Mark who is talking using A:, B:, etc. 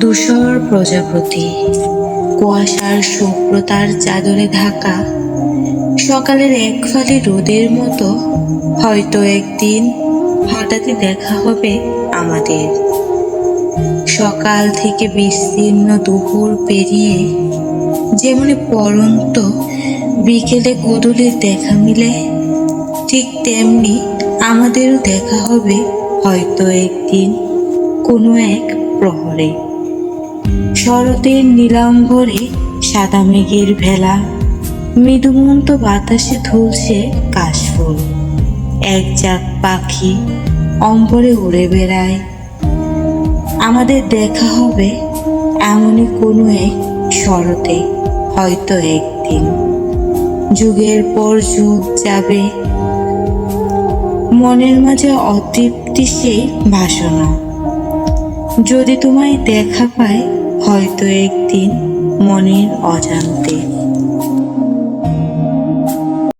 A: ধূসর প্রজাপতি, কুয়াশার শুভ্রতার চাদরে ঢাকা, সকালের এক ফালি রোদের মতো, হয়তো একদিন হঠাৎই দেখা হবে আমাদের। সকাল থেকে বিস্তীর্ণ দুপুর পেরিয়ে যেমনি পরন্ত বিকেলে গোদলের দেখা মিলে, ঠিক তেমনি আমাদেরও দেখা হবে হয়তো একদিন কোনো এক প্রহরে। শরতের নীলাম্বরে সাদা মেঘের ভেলা। মৃদুমন্ত বাতাসে ধুলছে কাশফুল। এক জাক পাখি অম্বরে উড়ে বেড়ায়। আমাদের দেখা হবে এমনই কোনো এক শরতে, হয়তো একদিন। যুগের পর যুগ যাবে। মনের মাঝে অতৃপ্তি সেই বাসনা যদি তোমায় দেখা পায় হয়তো একদিন মনের অজান্তে।